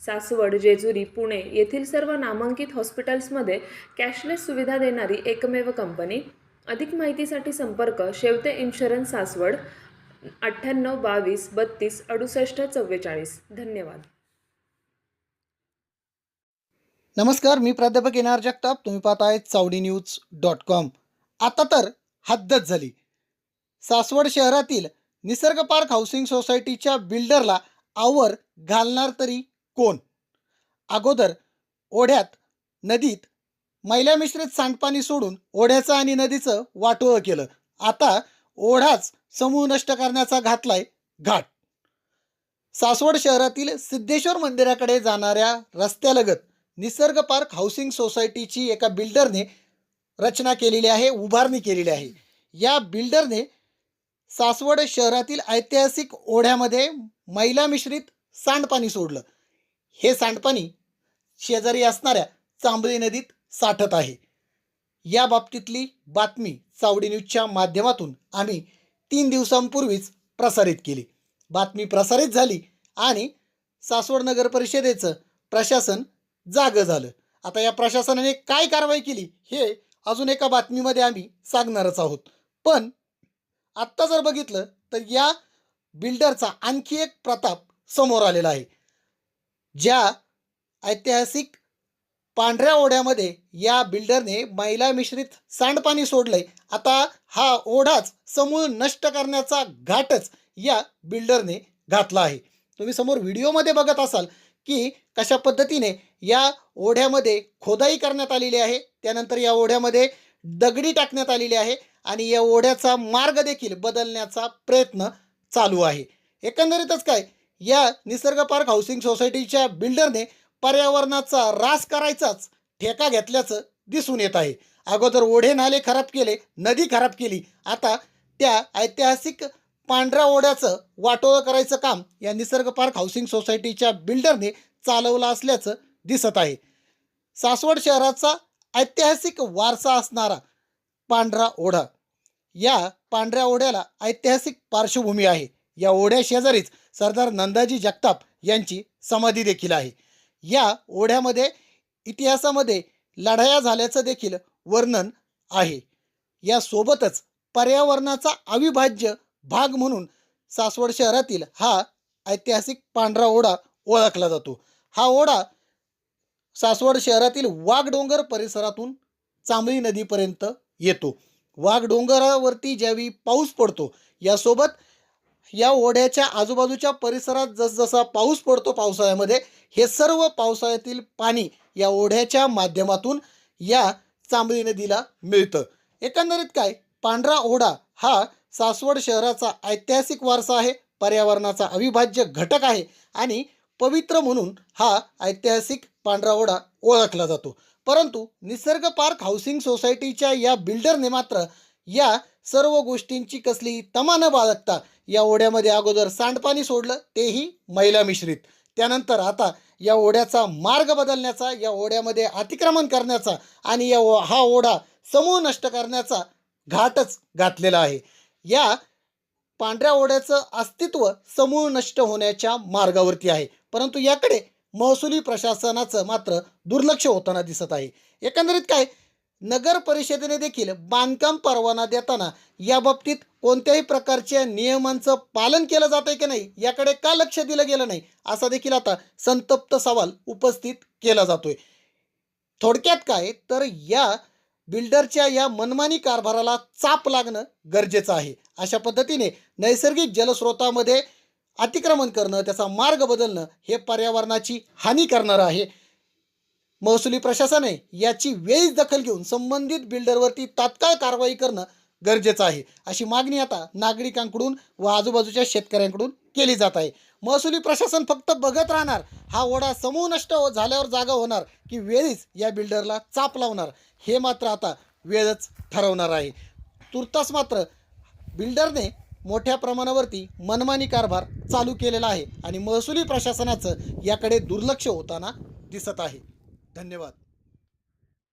सासवड जेजुरी पुणे येथील सर्व नामांकित हॉस्पिटल्समध्ये कॅशलेस सुविधा देणारी एकमेव कंपनी. अधिक माहितीसाठी संपर्क शेवते इन्शुरन्स सासवड अठ्ठ्याण्णव बावीस बत्तीस अडुसष्ट चव्वेचाळीस. धन्यवाद. नमस्कार मी प्राध्यापक एन जगताप. तुम्ही पाहत आहे चावडी न्यूज डॉट कॉम. आता तर हद्दच झाली. सासवड शहरातील निसर्ग पार्क हाऊसिंग सोसायटीच्या बिल्डरला आवर घालणार तरी कोण? अगोदर ओढ्यात नदीत मैला मिश्रित सांडपाणी सोडून ओढ्याचं आणि नदीचं वाटोळं केलं. आता ओढाच समूह नष्ट करण्याचा घातलाय घाट. सासवड शहरातील सिद्धेश्वर मंदिराकडे जाणाऱ्या रस्त्यालगत निसर्ग पार्क हाऊसिंग सोसायटीची एका बिल्डरने रचना केलेली आहे उभारणी केलेली आहे. या बिल्डरने सासवड शहरातील ऐतिहासिक ओढ्यामध्ये मैला मिश्रित सांडपाणी सोडलं. हे सांडपाणी शेजारी असणाऱ्या चांबळी नदीत साठत आहे. या बाबतीतली बातमी चावडी न्यूजच्या माध्यमातून आम्ही तीन दिवसांपूर्वीच प्रसारित केली. बातमी प्रसारित झाली आणि सासवड नगर परिषदेचं प्रशासन जागं झालं. आता या प्रशासनाने काय कारवाई केली हे अजून एका बातमीमध्ये आम्ही सांगणारच आहोत. पण आत्ता जर बघितलं तर या बिल्डरचा आणखी एक प्रताप समोर आलेला आहे. ज्या ऐतिहासिक पांढऱ्या ओढ्यामध्ये या बिल्डरने मैला मिश्रित सांडपाणी सोडलंय. आता हा ओढाच समूळ नष्ट करण्याचा घाटच या बिल्डरने घातला आहे. तुम्ही समोर व्हिडिओमध्ये बघत असाल की कशा पद्धतीने या ओढ्यामध्ये खोदाई करण्यात आलेली आहे त्यानंतर या ओढ्यामध्ये दगडी टाकण्यात आलेली आहे आणि या ओढ्याचा मार्ग देखील बदलण्याचा प्रयत्न चालू आहे. एकंदरीतच काय या निसर्ग पार्क हाऊसिंग सोसायटीच्या बिल्डरने पर्यावरणाचा रास करायचाच ठेका घेतल्याचं दिसून येत आहे. अगोदर ओढे नाले खराब केले नदी खराब केली. आता त्या ऐतिहासिक पांढऱ्या ओढ्याचं वाटोळं करायचं काम या निसर्ग पार्क हाऊसिंग सोसायटीच्या बिल्डरने चालवलं असल्याचं दिसत आहे. सासवड शहराचा ऐतिहासिक वारसा असणारा पांढरा ओढा या पांढऱ्या ओढ्याला ऐतिहासिक पार्श्वभूमी आहे. या ओढ्या शेजारीच सरदार नंदाजी जगताप यांची समाधी देखील आहे. या ओढ्यामध्ये इतिहासामध्ये लढाया झाल्याचं देखील वर्णन आहे. यासोबतच पर्यावरणाचा अविभाज्य भाग म्हणून सासवड शहरातील हा ऐतिहासिक पांढरा ओढा ओळखला जातो. हा ओढा सासवड शहरातील वाघडोंगर परिसरातून चांबळी नदीपर्यंत येतो. वाघडोंगरावरती ज्यावेळी पाऊस पडतो यासोबत या ओढ्याच्या आजूबाजूच्या परिसरात जसजसा पाऊस पडतो पावसाळ्यामध्ये हे सर्व पावसाळ्यातील पाणी या ओढ्याच्या माध्यमातून या चांबळी नदीला मिळतं. एकंदरीत काय? पांढरा ओढा हा सासवड शहराचा ऐतिहासिक वारसा आहे पर्यावरणाचा अविभाज्य घटक आहे आणि पवित्र म्हणून हा ऐतिहासिक पांढरा ओढा ओळखला जातो. परंतु निसर्ग पार्क हाऊसिंग सोसायटीच्या या बिल्डरने मात्र या सर्व गोष्टींची कसली तमा न बाळगता या ओढ्यामध्ये अगोदर सांडपाणी सोडलं तेही मैला मिश्रित. त्यानंतर आता या ओढ्याचा मार्ग बदलण्याचा या ओढ्यामध्ये अतिक्रमण करण्याचा आणि या ओ हा ओढा समूह नष्ट करण्याचा घाटच घातलेला आहे. या पांढऱ्या ओढ्याचं अस्तित्व समूळ नष्ट होण्याच्या मार्गावरती आहे. परंतु याकडे महसुली प्रशासनाचं मात्र दुर्लक्ष होताना दिसत आहे. एकंदरीत काय? नगर परिषदेने देखील बांधकाम परवाना देताना या बाबतीत कोणत्याही प्रकारच्या नियमांचं पालन केलं जात आहे की नाही याकडे का लक्ष दिलं गेलं नाही असा देखील आता संतप्त सवाल उपस्थित केला जातोय. थोडक्यात काय तर या बिल्डरच्या या मनमानी कारभाराला चाप लागणं गरजेचं आहे. अशा पद्धतीने नैसर्गिक जलस्रोतामध्ये अतिक्रमण करणं त्याचा मार्ग बदलणं हे पर्यावरणाची हानी करणारं आहे. महसुली प्रशासनाने याची वेळीच दखल घेऊन संबंधित बिल्डरवरती तात्काळ कारवाई करणं गरजेचं आहे. अशी मागणी आता नागरिकांकडून व आजूबाजूच्या शेतकऱ्यांकडून केली जात आहे. महसुली प्रशासन फक्त बघत राहणार हा ओढा समूह नष्ट हो झाल्यावर जागा होणार की वेळीच या बिल्डरला चाप लावणार हे मात्र आता वेळच ठरवणार आहे. तुर्तास मात्र बिल्डरने मोठ्या प्रमाणावरती मनमानी कारभार चालू केलेला आहे आणि महसुली प्रशासनाचं याकडे दुर्लक्ष होताना दिसत आहे. धन्यवाद.